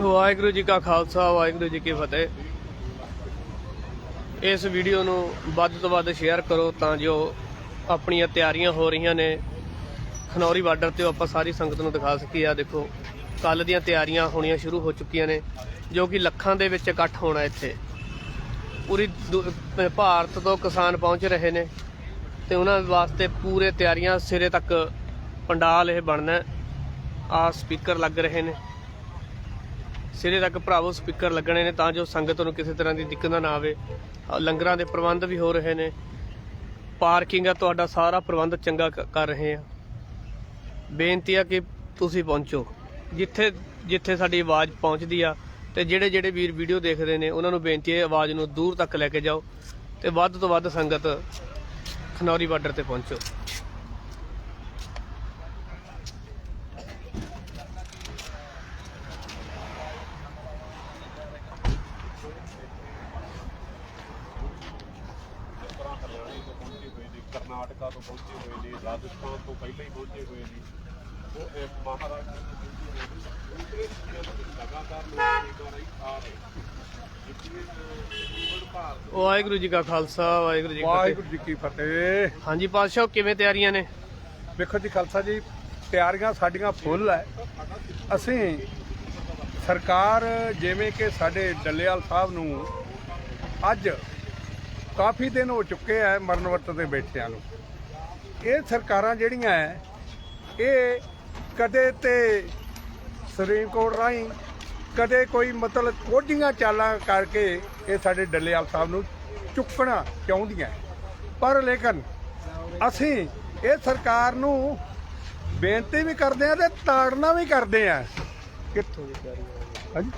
ਵਾਹਿਗੁਰੂ ਜੀ ਕਾ ਖਾਲਸਾ, ਵਾਹਿਗੁਰੂ ਜੀ ਕੀ ਫਤਿਹ। ਇਸ ਵੀਡੀਓ ਨੂੰ ਵੱਧ ਤੋਂ ਵੱਧ ਸ਼ੇਅਰ ਕਰੋ ਤਾਂ ਜੋ ਆਪਣੀਆਂ ਤਿਆਰੀਆਂ ਹੋ ਰਹੀਆਂ ਨੇ। ਖਨੌਰੀ ਬਾਰਡਰ ਤੇ ਉਹ ਆਪਾਂ ਸਾਰੀ ਸੰਗਤ ਨੂੰ ਦਿਖਾ ਸਕੀਏ। ਆ ਦੇਖੋ ਕੱਲ ਦੀਆਂ ਤਿਆਰੀਆਂ ਹੋਣੀਆਂ ਸ਼ੁਰੂ ਹੋ ਚੁੱਕੀਆਂ ਨੇ, ਜੋ ਕਿ ਲੱਖਾਂ ਦੇ ਵਿੱਚ ਇਕੱਠ ਹੋਣਾ ਇੱਥੇ। ਪੂਰੀ ਦੁ- ਭਾਰਤ ਤੋਂ ਕਿਸਾਨ ਪਹੁੰਚ ਰਹੇ ਨੇ ਤੇ ਉਹਨਾਂ ਵਾਸਤੇ ਪੂਰੇ ਤਿਆਰੀਆਂ ਸਿਰੇ ਤੱਕ ਪੰਡਾਲ ਇਹ ਬਣਨਾ ਆ ਸਪੀਕਰ ਲੱਗ ਰਹੇ ਨੇ। ਸਿਰੇ ਤੱਕ ਭਰਾਵੋ ਸਪੀਕਰ ਲੱਗਣੇ ਨੇ ਤਾਂ ਜੋ ਸੰਗਤ ਨੂੰ ਕਿਸੇ ਤਰ੍ਹਾਂ ਦੀ ਦਿੱਕਤ ਨਾ ਆਵੇ। ਲੰਗਰਾਂ ਦੇ ਪ੍ਰਬੰਧ ਵੀ ਹੋ ਰਹੇ ਨੇ। ਪਾਰਕਿੰਗ ਆ, ਤੁਹਾਡਾ ਸਾਰਾ ਪ੍ਰਬੰਧ ਚੰਗਾ ਕਰ ਰਹੇ ਆ। ਬੇਨਤੀ ਆ ਕਿ ਤੁਸੀਂ ਪਹੁੰਚੋ। ਜਿੱਥੇ ਜਿੱਥੇ ਸਾਡੀ ਆਵਾਜ਼ ਪਹੁੰਚਦੀ ਆ ਤੇ ਜਿਹੜੇ ਜਿਹੜੇ ਵੀਰ ਵੀਡੀਓ ਦੇਖਦੇ ਨੇ, ਉਹਨਾਂ ਨੂੰ ਬੇਨਤੀ ਹੈ ਆਵਾਜ਼ ਨੂੰ ਦੂਰ ਤੱਕ ਲੈ ਕੇ ਜਾਓ ਤੇ ਵੱਧ ਤੋਂ ਵੱਧ ਸੰਗਤ ਖਨੌਰੀ ਬਾਰਡਰ ਤੇ ਪਹੁੰਚੋ ਤਰ੍ਹਾਂ ਹਰਿਆਣੇ ਤੋਂ ਪਹੁੰਚੇ ਹੋਏ ਨੇ ਕਰਨਾਟਕਾ ਤੋਂ ਪਹੁੰਚੇ ਹੋਏ ਨੇ ਰਾਜਸਥਾਨ ਤੋਂ ਪਹਿਲਾਂ ਹੀ ਪਹੁੰਚੇ ਹੋਏ ਨੇ। ਉਹ ਇਹ ਮਹਾਰਾਸ਼ਟਰ ਤੋਂ ਪਹੁੰਚੇ ਹੋਏ ਨੇ ਲਗਾਤਾਰ ਲੋਕ ਇੱਕ ਵਾਰ ਹੀ ਆ ਰਹੇ ਵਾਹਿਗੁਰੂ ਜੀ ਕਾ ਖਾਲਸਾ ਵਾਹਿਗੁਰੂ ਜੀ ਕੀ ਫਤਿਹ। ਵਾਹਿਗੁਰੂ ਜੀ ਕੀ ਫਤਿਹ। ਹਾਂਜੀ ਪਾਤਸ਼ਾਹ ਕਿਵੇਂ ਤਿਆਰੀਆਂ ਨੇ? ਵੇਖੋ ਜੀ ਖਾਲਸਾ ਜੀ ਤਿਆਰੀਆਂ ਸਾਡੀਆਂ ਫੁੱਲ ਹੈ। ਅਸੀਂ ਸਰਕਾਰ ਜਿਵੇਂ ਕਿ ਸਾਡੇ ਡੱਲੇਵਾਲ ਸਾਹਿਬ ਨੂੰ ਅੱਜ ਕਾਫੀ ਦਿਨ ਹੋ ਚੁੱਕੇ ਆ ਮਰਨ ਵਰਤ ਦੇ ਬੈਠਿਆਂ ਨੂੰ। ਇਹ ਸਰਕਾਰਾਂ ਜਿਹੜੀਆਂ ਹੈ ਇਹ ਕਦੇ ਤੇ ਸੁਪਰੀਮ ਕੋਰਟ ਰਾਹੀਂ, ਕਦੇ ਕੋਈ ਮਤਲਬ ਕੋਝੀਆਂ ਚਾਲਾਂ ਕਰਕੇ ਇਹ ਸਾਡੇ ਡੱਲੇਵਾਲ ਸਾਹਿਬ ਨੂੰ ਚੁੱਕਣਾ ਚਾਹੁੰਦੀਆਂ ਪਰ ਲੇਕਿਨ ਅਸੀਂ ਇਹ ਸਰਕਾਰ ਨੂੰ ਬੇਨਤੀ ਵੀ ਕਰਦੇ ਆ ਤੇ ਤਾੜਨਾ ਵੀ ਕਰਦੇ ਆ। ਕਿੱਥੋਂ ਹਾਂਜੀ।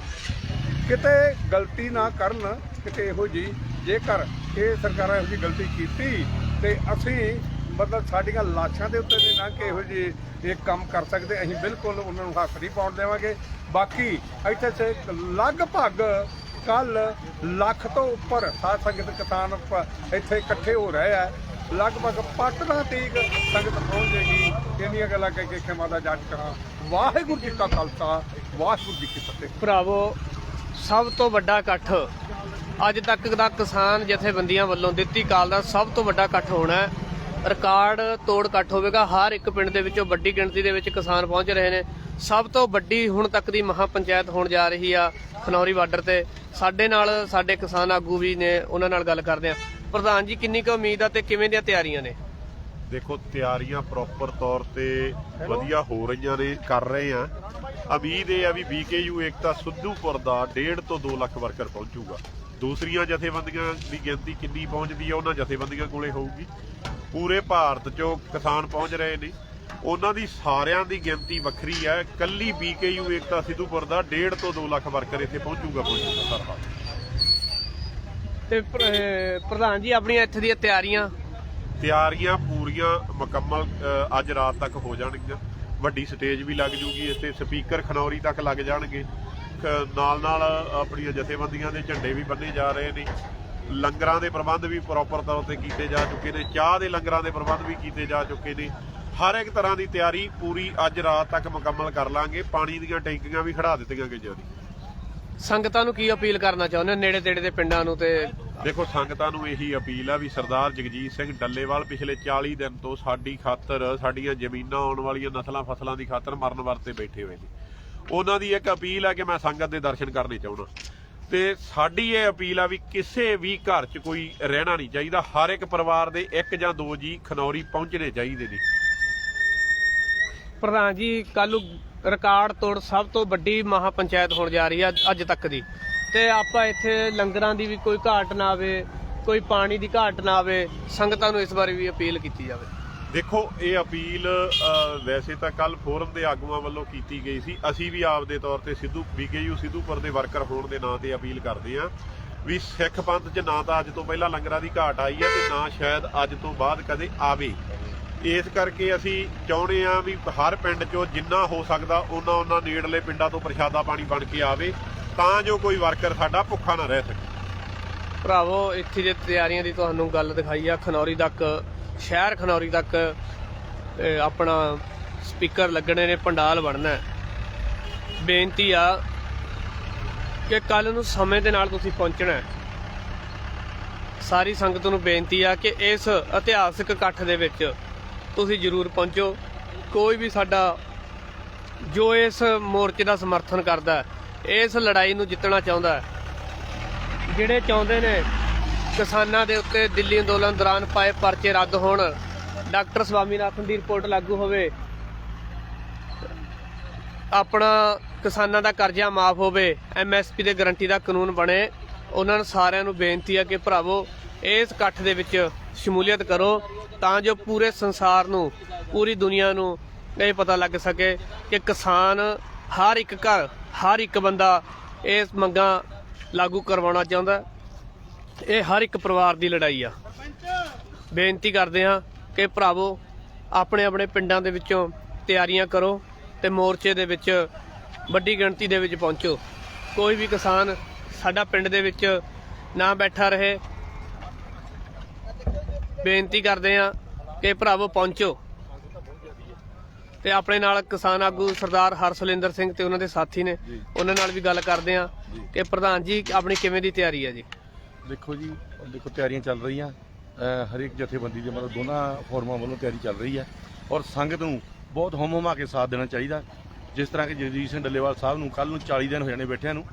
ਕਿਤੇ ਗਲਤੀ ਨਾ ਕਰਨ, ਕਿਤੇ ਇਹੋ ਜੀ ਜੇਕਰ ਇਹ ਸਰਕਾਰਾਂ ਇਹੋ ਜੀ ਗਲਤੀ ਕੀਤੀ ਤੇ ਅਸੀਂ ਮਤਲਬ ਸਾਡੀਆਂ ਲਾਸ਼ਾਂ ਦੇ ਉੱਤੇ ਦੇ ਨਾ ਕਿ ਇਹੋ ਜੀ ਇਹ ਕੰਮ ਕਰ ਸਕਦੇ, ਅਸੀਂ ਬਿਲਕੁਲ ਉਹਨਾਂ ਨੂੰ ਹੱਥ ਨਹੀਂ ਪਾਉਣ ਦੇਵਾਂਗੇ। ਬਾਕੀ ਇੱਥੇ ਸੇ ਲਗਭਗ ਕੱਲ ਲੱਖ ਤੋਂ ਉੱਪਰ ਸਾਧ ਸੰਗਤ ਕਿਸਾਨ ਪ- ਇੱਥੇ ਇਕੱਠੇ ਹੋ ਰਹੇ ਆ। ਲਗਭਗ ਪਟਨਾ ਤੀਕ ਸੰਗਤ ਪਹੁੰਚੇਗੀ ਜਾਏਗੀ ਗੱਲਾਂ ਕਹਿ ਕੇ ਖਿਮਾ ਦਾ ਜੱਜ ਕਰਾਂ। ਵਾਹਿਗੁਰੂ ਜੀ ਕਾ ਖਾਲਸਾ, ਵਾਹਿਗੁਰੂ ਜੀ ਕੀ ਫਤਿਹ। ਭਰਾਵੋ, ਸਭ ਤੋਂ ਵੱਡਾ ਇਕੱਠ ਅੱਜ ਤੱਕ ਦਾ ਕਿਸਾਨ ਜਥੇਬੰਦੀਆਂ ਵੱਲੋਂ ਦਿੱਤੀ ਕਾਲ ਦਾ ਸਭ ਤੋਂ ਵੱਡਾ ਇਕੱਠ ਹੋਣਾ ਹੈ। ਰਿਕਾਰਡ ਤੋੜ ਇਕੱਠ ਹੋਵੇਗਾ। ਹਰ ਇੱਕ ਪਿੰਡ ਦੇ ਵਿੱਚੋਂ ਵੱਡੀ ਗਿਣਤੀ ਦੇ ਵਿੱਚ ਕਿਸਾਨ ਪਹੁੰਚ ਰਹੇ ਨੇ। ਸਭ ਤੋਂ ਵੱਡੀ ਹੁਣ ਤੱਕ ਦੀ ਮਹਾ ਪੰਚਾਇਤ ਹੋਣ ਜਾ ਰਹੀ ਆ ਖਨੌਰੀ ਬਾਰਡਰ ਤੇ। ਸਾਡੇ ਨਾਲ ਸਾਡੇ ਕਿਸਾਨ ਆਗੂ ਵੀ ਨੇ, ਉਹਨਾਂ ਨਾਲ ਗੱਲ ਕਰਦੇ ਆ। ਪ੍ਰਧਾਨ ਜੀ, ਕਿੰਨੀ ਕੁ ਉਮੀਦ ਆ ਤੇ ਕਿਵੇਂ ਦੀਆਂ ਤਿਆਰੀਆਂ ਨੇ? ਦੇਖੋ, ਤਿਆਰੀਆਂ ਪ੍ਰੋਪਰ ਤੌਰ ਤੇ ਵਧੀਆ ਹੋ ਰਹੀਆਂ ਨੇ, ਕਰ ਰਹੇ ਆ। ਉਮੀਦ ਇਹ ਆ ਵੀ ਬੀਕੇਯੂ ਏਕਤਾ ਸਿੱਧੂਪੁਰ ਦਾ 1.5 ਤੋਂ 2 ਲੱਖ ਵਰਕਰ ਪਹੁੰਚੂਗਾ। ਦੂਸਰੀਆਂ ਜਥੇਬੰਦੀਆਂ ਦੀ ਗਿਣਤੀ ਕਿੰਨੀ ਪਹੁੰਚਦੀ ਆ ਉਹਨਾਂ ਜਥੇਬੰਦੀਆਂ ਕੋਲੇ ਹੋਊਗੀ। ਪੂਰੇ ਭਾਰਤ ਚੋਂ ਕਿਸਾਨ ਪਹੁੰਚ ਰਹੇ ਨੇ। ਉਹਨਾਂ ਦੀ ਸਾਰਿਆਂ ਦੀ ਗਿਣਤੀ ਵੱਖਰੀ ਹੈ ਕੱਲੀ ਬੀਕੇਯੂ ਏਕਤਾ ਸਿੱਧੂਪੁਰ ਦਾ 1.5 ਤੋਂ 2 ਲੱਖ ਵਰਕਰ ਇੱਥੇ ਪਹੁੰਚੂਗਾ ਪਹੁੰਚੂਗਾ ਸਰਵਾ ਤੇ ਪ੍ਰਧਾਨ ਜੀ ਆਪਣੀਆਂ ਇੱਥੇ ਦੀਆਂ ਤਿਆਰੀਆਂ? ਤਿਆਰੀਆਂ ਪੂਰੀਆਂ ਮੁਕੰਮਲ ਅੱਜ ਰਾਤ ਤੱਕ ਹੋ ਜਾਣਗੀਆਂ। ਵੱਡੀ ਸਟੇਜ ਵੀ ਲੱਗ ਜੂਗੀ ਇੱਥੇ ਸਪੀਕਰ ਖਨੌਰੀ ਤੱਕ ਲੱਗ ਜਾਣਗੇ। ਨਾਲ ਨਾਲ ਆਪਣੀਆਂ ਜਥੇਬੰਦੀਆਂ ਦੇ ਝੰਡੇ ਵੀ ਬੰਨੇ ਜਾ ਰਹੇ ਨੇ। ਲੰਗਰਾਂ ਦੇ ਪ੍ਰਬੰਧ ਵੀ ਪ੍ਰੋਪਰ ਤੌਰ ਤੇ ਕੀਤੇ ਜਾ ਚੁੱਕੇ ਨੇ। ਚਾਹ ਦੇ ਲੰਗਰਾਂ ਦੇ ਪ੍ਰਬੰਧ ਵੀ ਕੀਤੇ ਜਾ ਚੁੱਕੇ ਨੇ। ਹਰ ਇੱਕ ਤਰ੍ਹਾਂ ਦੀ ਤਿਆਰੀ ਪੂਰੀ ਅੱਜ ਰਾਤ ਤੱਕ ਮੁਕੰਮਲ ਕਰ ਲਾਂਗੇ। ਪਾਣੀ ਦੀਆਂ ਟੈਂਕੀਆਂ ਵੀ ਖੜਾ ਦਿੱਤੀਆਂ ਗਈਆਂ ਨੇ। ਸੰਗਤਾਂ ਨੂੰ ਕੀ ਅਪੀਲ ਕਰਨਾ ਚਾਹੁੰਦੇ ਨੇੜੇ ਤੇੜੇ ਦੇ ਪਿੰਡਾਂ ਨੂੰ ਤੇ ਦੇਖੋ ਸੰਗਤਾਂ ਨੂੰ ਇਹੀ ਅਪੀਲ ਆ ਵੀ ਸਰਦਾਰ ਜਗਜੀਤ ਸਿੰਘ ਡੱਲੇਵਾਲ ਪਿਛਲੇ 40 ਦਿਨ ਤੋਂ ਸਾਡੀ ਖਾਤਰ ਸਾਡੀਆਂ ਜ਼ਮੀਨਾਂ ਆਉਣ ਵਾਲੀਆਂ ਨਸਲਾਂ ਫਸਲਾਂ ਦੀ ਖਾਤਰ ਮਰਨ ਵਰਤੇ ਬੈਠੇ ਹੋਏ ਨੇ। ਉਹਨਾਂ ਦੀ ਇੱਕ ਅਪੀਲ ਆ ਕਿ ਮੈਂ ਸੰਗਤ ਦੇ ਦਰਸ਼ਨ ਕਰਨੇ ਚਾਹੁੰਦਾ। ਤੇ ਸਾਡੀ ਇਹ ਅਪੀਲ ਆ ਵੀ ਕਿਸੇ ਵੀ ਘਰ 'ਚ ਕੋਈ ਰਹਿਣਾ ਨਹੀਂ ਚਾਹੀਦਾ। ਹਰ ਇੱਕ ਪਰਿਵਾਰ ਦੇ ਇੱਕ ਜਾਂ ਦੋ ਜੀ ਖਨੌਰੀ ਪਹੁੰਚਣੇ ਚਾਹੀਦੇ ਨੇ। ਪ੍ਰਧਾਨ ਜੀ ਕੱਲ ਰਿਕਾਰਡ ਤੋੜ ਸਭ ਤੋਂ ਵੱਡੀ ਮਹਾ ਪੰਚਾਇਤ ਹੋਣ ਜਾ ਰਹੀ ਹੈ ਅੱਜ ਤੱਕ ਦੀ। ਤੇ ਆਪਾਂ ਇੱਥੇ ਲੰਗਰਾਂ ਦੀ ਵੀ ਕੋਈ ਘਾਟ ਨਾ ਆਵੇ, ਕੋਈ ਪਾਣੀ ਦੀ ਘਾਟ ਨਾ ਆਵੇ, ਸੰਗਤਾਂ ਨੂੰ ਇਸ ਬਾਰੇ ਵੀ ਅਪੀਲ ਕੀਤੀ ਜਾਵੇ। ਦੇਖੋ, ਇਹ ਅਪੀਲ ਵੈਸੇ ਤਾਂ ਕੱਲ ਫੋਰਮ ਦੇ ਆਗੂਆਂ ਵੱਲੋਂ ਕੀਤੀ ਗਈ ਸੀ। ਅਸੀਂ ਵੀ ਆਪਦੇ ਤੌਰ ਤੇ ਸਿੱਧੂ, ਬੀਕੇਯੂ ਸਿੱਧੂਪੁਰ ਦੇ ਵਰਕਰ ਹੋਣ ਦੇ ਨਾਂ ਤੇ ਅਪੀਲ ਕਰਦੇ ਹਾਂ ਵੀ ਸਿੱਖ ਪੰਥ 'ਚ ਨਾ ਤਾਂ ਅੱਜ ਤੋਂ ਪਹਿਲਾਂ ਲੰਗਰਾਂ ਦੀ ਘਾਟ ਆਈ ਹੈ ਤੇ ਨਾ ਸ਼ਾਇਦ ਅੱਜ ਤੋਂ ਬਾਅਦ ਕਦੇ ਆਵੇ। ਇਸ ਕਰਕੇ ਅਸੀਂ ਚਾਹੁੰਦੇ ਹਾਂ ਵੀ ਹਰ ਪਿੰਡ 'ਚੋਂ ਜਿੰਨਾ ਹੋ ਸਕਦਾ ਉਹਨਾਂ ਉਹਨਾਂ ਨੇੜਲੇ ਪਿੰਡਾਂ ਤੋਂ ਪ੍ਰਸ਼ਾਦਾ ਪਾਣੀ ਬਣ ਕੇ ਆਵੇ, ਤਾਂ ਜੋ ਕੋਈ ਵਰਕਰ ਸਾਡਾ ਭੁੱਖਾ ਨਾ ਰਹਿ ਸਕੇ। ਭਰਾਵੋ, ਇੱਥੇ ਜੇ ਤਿਆਰੀਆਂ ਦੀ ਤੁਹਾਨੂੰ ਗੱਲ ਦਿਖਾਈ ਆ, ਖਨੌਰੀ ਤੱਕ ਸ਼ਹਿਰ ਖਨੌਰੀ ਤੱਕ ਆਪਣਾ ਸਪੀਕਰ ਲੱਗਣੇ ਨੇ, ਪੰਡਾਲ ਬਣਨਾ ਬੇਨਤੀ ਆ ਕਿ ਕੱਲ ਨੂੰ ਸਮੇਂ ਦੇ ਨਾਲ ਤੁਸੀਂ ਪਹੁੰਚਣਾ ਸਾਰੀ ਸੰਗਤ ਨੂੰ ਬੇਨਤੀ ਆ ਕਿ ਇਸ ਇਤਿਹਾਸਕ ਇਕੱਠ ਦੇ ਵਿੱਚ ਤੁਸੀਂ ਜ਼ਰੂਰ ਪਹੁੰਚੋ। ਕੋਈ ਵੀ ਸਾਡਾ, ਜੋ ਇਸ ਮੋਰਚੇ ਦਾ ਸਮਰਥਨ ਕਰਦਾ ਇਸ ਲੜਾਈ ਨੂੰ ਜਿੱਤਣਾ ਚਾਹੁੰਦਾ ਜਿਹੜੇ ਚਾਹੁੰਦੇ ਨੇ ਕਿਸਾਨਾਂ ਦੇ ਉੱਤੇ ਦਿੱਲੀ ਅੰਦੋਲਨ ਦੌਰਾਨ ਪਾਏ ਪਰਚੇ ਰੱਦ ਹੋਣ। ਡਾਕਟਰ ਸਵਾਮੀਨਾਥਨ ਦੀ ਰਿਪੋਰਟ ਲਾਗੂ ਹੋਵੇ। ਆਪਣਾ ਕਿਸਾਨਾਂ ਦਾ ਕਰਜ਼ਾ ਮਾਫ ਹੋਵੇ ਐਮਐਸਪੀ ਦੇ ਗਰੰਟੀ ਦਾ ਕਾਨੂੰਨ ਬਣੇ। ਉਹਨਾਂ ਨੂੰ ਸਾਰਿਆਂ ਨੂੰ ਬੇਨਤੀ ਆ ਕਿ ਭਰਾਵੋ, ਇਸ ਇਕੱਠ ਦੇ ਵਿੱਚ ਸ਼ਮੂਲੀਅਤ ਕਰੋ ਤਾਂ ਜੋ ਪੂਰੇ ਸੰਸਾਰ ਨੂੰ, ਪੂਰੀ ਦੁਨੀਆ ਨੂੰ ਇਹ ਪਤਾ ਲੱਗ ਸਕੇ ਕਿ ਕਿਸਾਨ ਹਰ ਇੱਕ ਘਰ, ਹਰ ਇੱਕ ਬੰਦਾ ਇਸ ਮੰਗਾਂ ਲਾਗੂ ਕਰਵਾਉਣਾ ਚਾਹੁੰਦਾ। ਇਹ ਹਰ ਇੱਕ ਪਰਿਵਾਰ ਦੀ ਲੜਾਈ ਆ। ਬੇਨਤੀ ਕਰਦੇ ਹਾਂ ਕਿ ਭਰਾਵੋ ਆਪਣੇ ਆਪਣੇ ਪਿੰਡਾਂ ਦੇ ਵਿੱਚੋਂ ਤਿਆਰੀਆਂ ਕਰੋ ਤੇ ਮੋਰਚੇ ਦੇ ਵਿੱਚ ਵੱਡੀ ਗਿਣਤੀ ਦੇ ਵਿੱਚ ਪਹੁੰਚੋ। ਕੋਈ ਵੀ ਕਿਸਾਨ ਸਾਡਾ ਪਿੰਡ ਦੇ ਵਿੱਚ ਨਾ ਬੈਠਾ ਰਹੇ ਬੇਨਤੀ ਕਰਦੇ ਹਾਂ ਕਿ ਭਰਾਵੋ ਪਹੁੰਚੋ। ਤੇ ਆਪਣੇ ਨਾਲ ਕਿਸਾਨ ਆਗੂ ਸਰਦਾਰ ਹਰਸਲਿੰਦਰ ਸਿੰਘ ਤੇ ਉਹਨਾਂ ਦੇ ਸਾਥੀ ਨੇ ਉਹਨਾਂ ਨਾਲ ਵੀ ਗੱਲ ਕਰਦੇ ਹਾਂ ਕਿ ਪ੍ਰਧਾਨ ਜੀ ਆਪਣੀ ਕਿਵੇਂ ਦੀ ਤਿਆਰੀ ਹੈ ਜੀ? ਦੇਖੋ ਜੀ, ਦੇਖੋ ਤਿਆਰੀਆਂ ਚੱਲ ਰਹੀਆਂ। ਹਰੇਕ ਜਥੇਬੰਦੀ ਦੇ ਮਤਲਬ ਦੋਨਾਂ ਫੋਰਮਾਂ ਵੱਲੋਂ ਤਿਆਰੀ ਚੱਲ ਰਹੀ ਹੈ। ਔਰ ਸੰਗਤ ਨੂੰ ਬਹੁਤ ਹਮ ਹਮਾ ਕੇ ਸਾਥ ਦੇਣਾ ਚਾਹੀਦਾ। ਜਿਸ ਤਰ੍ਹਾਂ ਕਿ ਜਗਜੀਤ ਸਿੰਘ ਡੱਲੇਵਾਲ ਸਾਹਿਬ ਨੂੰ ਕੱਲ ਨੂੰ 40 ਦਿਨ ਹੋ ਜਾਣੇ ਬੈਠਿਆਂ ਨੂੰ।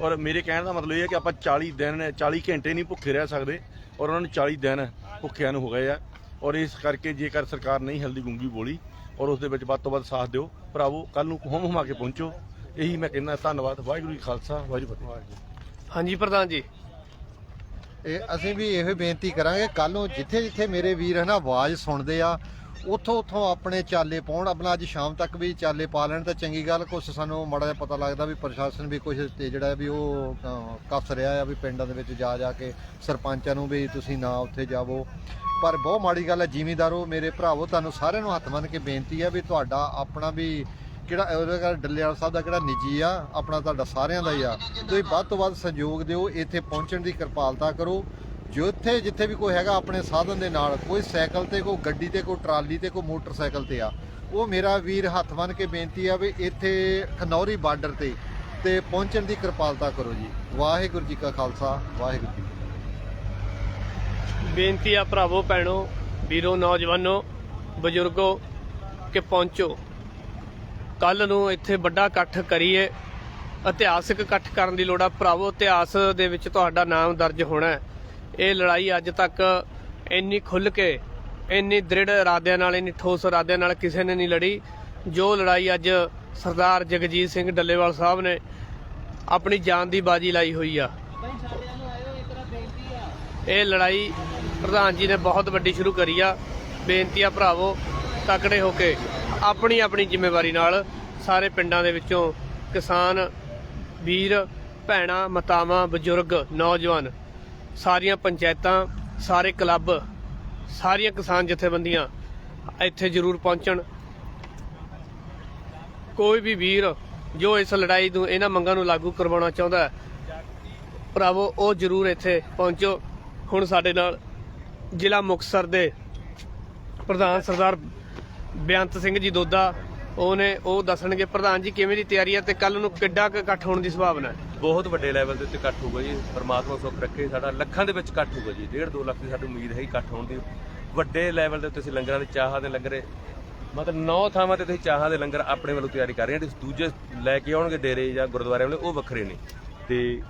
ਔਰ ਮੇਰੇ ਕਹਿਣ ਦਾ ਮਤਲਬ ਇਹ ਹੈ ਕਿ ਆਪਾਂ 40 ਦਿਨ 40 ਘੰਟੇ ਨਹੀਂ ਭੁੱਖੇ ਰਹਿ ਸਕਦੇ। ਔਰ ਉਹਨਾਂ ਨੂੰ 40 ਦਿਨ ਭੁੱਖਿਆਂ ਨੂੰ ਹੋ ਗਏ ਆ। ਔਰ ਇਸ ਕਰਕੇ ਜੇਕਰ ਸਰਕਾਰ ਨਹੀਂ ਹਲਦੀ ਗੁੰਗੀ ਬੋਲੀ, ਔਰ ਉਸ ਦੇ ਵਿੱਚ ਵੱਧ ਤੋਂ ਵੱਧ ਸਾਥ ਦਿਓ, ਭਰਾਵੋ ਕੱਲ ਨੂੰ ਹਮ ਹਮਾ ਕੇ ਪਹੁੰਚੋ। ਇਹੀ ਮੈਂ ਕਹਿੰਦਾ, ਧੰਨਵਾਦ। ਵਾਹਿਗੁਰੂ ਜੀ ਖਾਲਸਾ, ਵਾਹਿਗੁਰੂ ਜੀ ਫਤਿਹ। ਹਾਂਜੀ, ਪ੍ਰਧਾਨ ਜੀ। ਇਹ ਅਸੀਂ ਵੀ ਇਹੋ ਬੇਨਤੀ ਕਰਾਂਗੇ ਕੱਲ ਨੂੰ ਜਿੱਥੇ ਜਿੱਥੇ ਮੇਰੇ ਵੀਰ ਹਨਾ ਆਵਾਜ਼ ਸੁਣਦੇ ਆ ਉੱਥੋਂ ਉੱਥੋਂ ਆਪਣੇ ਚਾਲੇ ਪਾਉਣ ਆਪਣਾ ਅੱਜ ਸ਼ਾਮ ਤੱਕ ਵੀ ਚਾਲੇ ਪਾ ਲੈਣ ਤਾਂ ਚੰਗੀ ਗੱਲ ਕੁਛ ਸਾਨੂੰ ਮਾੜਾ ਜਿਹਾ ਪਤਾ ਲੱਗਦਾ ਵੀ ਪ੍ਰਸ਼ਾਸਨ ਵੀ ਕੁਝ ਤੇ ਜਿਹੜਾ ਵੀ ਉਹ ਅ, ਕੱਸ ਰਿਹਾ ਆ ਵੀ ਪਿੰਡਾਂ ਦੇ ਵਿੱਚ ਜਾ ਜਾ ਕੇ ਸਰਪੰਚਾਂ ਨੂੰ ਵੀ ਤੁਸੀਂ ਨਾ ਉੱਥੇ ਜਾਵੋ। ਪਰ ਬਹੁਤ ਮਾੜੀ ਗੱਲ ਹੈ ਜ਼ਿਮੀਂਦਾਰੋ ਮੇਰੇ ਭਰਾਵੋ ਤੁਹਾਨੂੰ ਸਾਰਿਆਂ ਨੂੰ ਹੱਥ ਮੰਨ ਕੇ ਬੇਨਤੀ ਹੈ ਵੀ ਤੁਹਾਡਾ ਆਪਣਾ ਵੀ ਕਿਹੜਾ ਉਹਦਾ ਕਿਹੜਾ ਡੱਲੇਵਾਲ ਸਾਹਿਬ ਦਾ ਕਿਹੜਾ ਨਿੱਜੀ ਆ? ਆਪਣਾ ਤੁਹਾਡਾ ਸਾਰਿਆਂ ਦਾ ਹੀ ਆ। ਤੁਸੀਂ ਵੱਧ ਤੋਂ ਵੱਧ ਸਹਿਯੋਗ ਦਿਓ, ਇੱਥੇ ਪਹੁੰਚਣ ਦੀ ਕਿਰਪਾਲਤਾ ਕਰੋ। ਜਿੱਥੇ ਜਿੱਥੇ ਵੀ ਕੋਈ ਹੈਗਾ ਆਪਣੇ ਸਾਧਨ ਦੇ ਨਾਲ, ਕੋਈ ਸਾਈਕਲ ਤੇ, ਕੋਈ ਗੱਡੀ ਤੇ, ਕੋਈ ਟਰਾਲੀ ਤੇ, ਕੋਈ ਮੋਟਰਸਾਈਕਲ ਤੇ ਆ। ਉਹ ਮੇਰਾ ਵੀਰ ਹੱਥ ਬੰਨ ਕੇ ਬੇਨਤੀ ਆ ਵੀ ਇੱਥੇ ਖਨੌਰੀ ਬਾਰਡਰ ਤੇ ਤੇ ਪਹੁੰਚਣ ਦੀ ਕਿਰਪਾਲਤਾ ਕਰੋ ਜੀ। ਵਾਹਿਗੁਰੂ ਜੀ ਕਾ ਖਾਲਸਾ, ਵਾਹਿਗੁਰੂ ਜੀ ਬੇਨਤੀ ਆ ਭਰਾਵੋ, ਭੈਣੋ, ਵੀਰੋ, ਨੌਜਵਾਨੋ, ਬਜ਼ੁਰਗੋ, ਕਿ ਪਹੁੰਚੋ। ਕੱਲ ਨੂੰ ਇੱਥੇ ਵੱਡਾ ਇਕੱਠ ਕਰੀਏ, ਇਤਿਹਾਸਿਕ ਇਕੱਠ ਕਰਨ ਦੀ ਲੋੜ ਆ। ਭਰਾਵੋ, ਇਤਿਹਾਸ ਦੇ ਵਿੱਚ ਤੁਹਾਡਾ ਨਾਮ ਦਰਜ ਹੋਣਾ ਇਹ ਲੜਾਈ ਅੱਜ ਤੱਕ ਇੰਨੀ ਖੁੱਲ ਕੇ, ਇੰਨੀ ਦ੍ਰਿੜ ਇਰਾਦਿਆਂ ਨਾਲ, ਇੰਨੀ ਠੋਸ ਇਰਾਦਿਆਂ ਨਾਲ ਕਿਸੇ ਨੇ ਨਹੀਂ ਲੜੀ। ਜੋ ਲੜਾਈ ਅੱਜ ਸਰਦਾਰ ਜਗਜੀਤ ਸਿੰਘ ਡੱਲੇਵਾਲ ਸਾਹਿਬ ਨੇ ਆਪਣੀ ਜਾਨ ਦੀ ਬਾਜੀ ਲਾਈ ਹੋਈ ਆ। ਇਹ ਲੜਾਈ ਪ੍ਰਧਾਨ ਜੀ ਨੇ ਬਹੁਤ ਵੱਡੀ ਸ਼ੁਰੂ ਕਰੀ ਆ। ਬੇਨਤੀ ਆ ਭਰਾਵੋ, ਤਕੜੇ ਹੋ ਕੇ ਆਪਣੀ ਆਪਣੀ ਜ਼ਿੰਮੇਵਾਰੀ ਨਾਲ ਸਾਰੇ ਪਿੰਡਾਂ ਦੇ ਵਿੱਚੋਂ ਕਿਸਾਨ, ਵੀਰ, ਭੈਣਾਂ, ਮਾਤਾਵਾਂ, ਬਜ਼ੁਰਗ, ਨੌਜਵਾਨ ਸਾਰੀਆਂ ਪੰਚਾਇਤਾਂ, ਸਾਰੇ ਕਲੱਬ, ਸਾਰੀਆਂ ਕਿਸਾਨ ਜਥੇਬੰਦੀਆਂ ਇੱਥੇ ਜ਼ਰੂਰ ਪਹੁੰਚਣ। ਕੋਈ ਵੀ ਵੀਰ ਜੋ ਇਸ ਲੜਾਈ ਨੂੰ, ਇਹਨਾਂ ਮੰਗਾਂ ਨੂੰ ਲਾਗੂ ਕਰਵਾਉਣਾ ਚਾਹੁੰਦਾ ਹੈ, ਭਰਾਵੋ, ਉਹ ਜ਼ਰੂਰ ਇੱਥੇ ਪਹੁੰਚੋ। ਹੁਣ ਸਾਡੇ ਨਾਲ ਜ਼ਿਲ੍ਹਾ ਮੁਕਤਸਰ ਦੇ ਪ੍ਰਧਾਨ ਸਰਦਾਰ ਬੇਅੰਤ ਸਿੰਘ ਜੀ ਦੋਦਾ, ਉਹਨੇ ਉਹ ਦੱਸਣਗੇ, ਪ੍ਰਧਾਨ ਜੀ, ਕਿਵੇਂ ਦੀ ਤਿਆਰੀ ਹੈ ਤੇ ਕੱਲ ਨੂੰ ਕਿੱਡਾ ਕੁ ਇਕੱਠ ਹੋਣ ਦੀ ਸੰਭਾਵਨਾ ਹੈ? ਬਹੁਤ ਵੱਡੇ ਲੈਵਲ ਦੇ ਉੱਤੇ ਇਕੱਠ ਹੋਊਗਾ ਜੀ, ਪਰਮਾਤਮਾ ਸੁੱਖ ਰੱਖੇ, ਸਾਡਾ ਲੱਖਾਂ ਦੇ ਵਿੱਚ ਇਕੱਠ ਹੋਊਗਾ ਜੀ 1.5 2 ਲੱਖ ਦੀ ਸਾਡੀ ਉਮੀਦ ਹੈ ਇਕੱਠ ਹੋਣ ਦੀ। ਵੱਡੇ ਲੈਵਲ ਦੇ ਉੱਤੇ ਅਸੀਂ ਲੰਗਰਾਂ ਦੇ ਚਾਹਾਂ ਦੇ ਲੰਗਰੇ ਮਤਲਬ ਨੌ ਥਾਵਾਂ ਤੇ ਤੁਸੀਂ ਚਾਹਾਂ ਦੇ ਲੰਗਰ ਆਪਣੇ ਵੱਲੋਂ ਤਿਆਰੀ ਕਰ ਰਹੇ ਹਾਂ, ਤੇ ਦੂਜੇ ਲੈ ਕੇ ਆਉਣਗੇ ਡੇਰੇ ਜਾਂ ਗੁਰਦੁਆਰੇ ਵਾਲੇ, ਉਹ ਵੱਖਰੇ ਨੇ। ਤੇ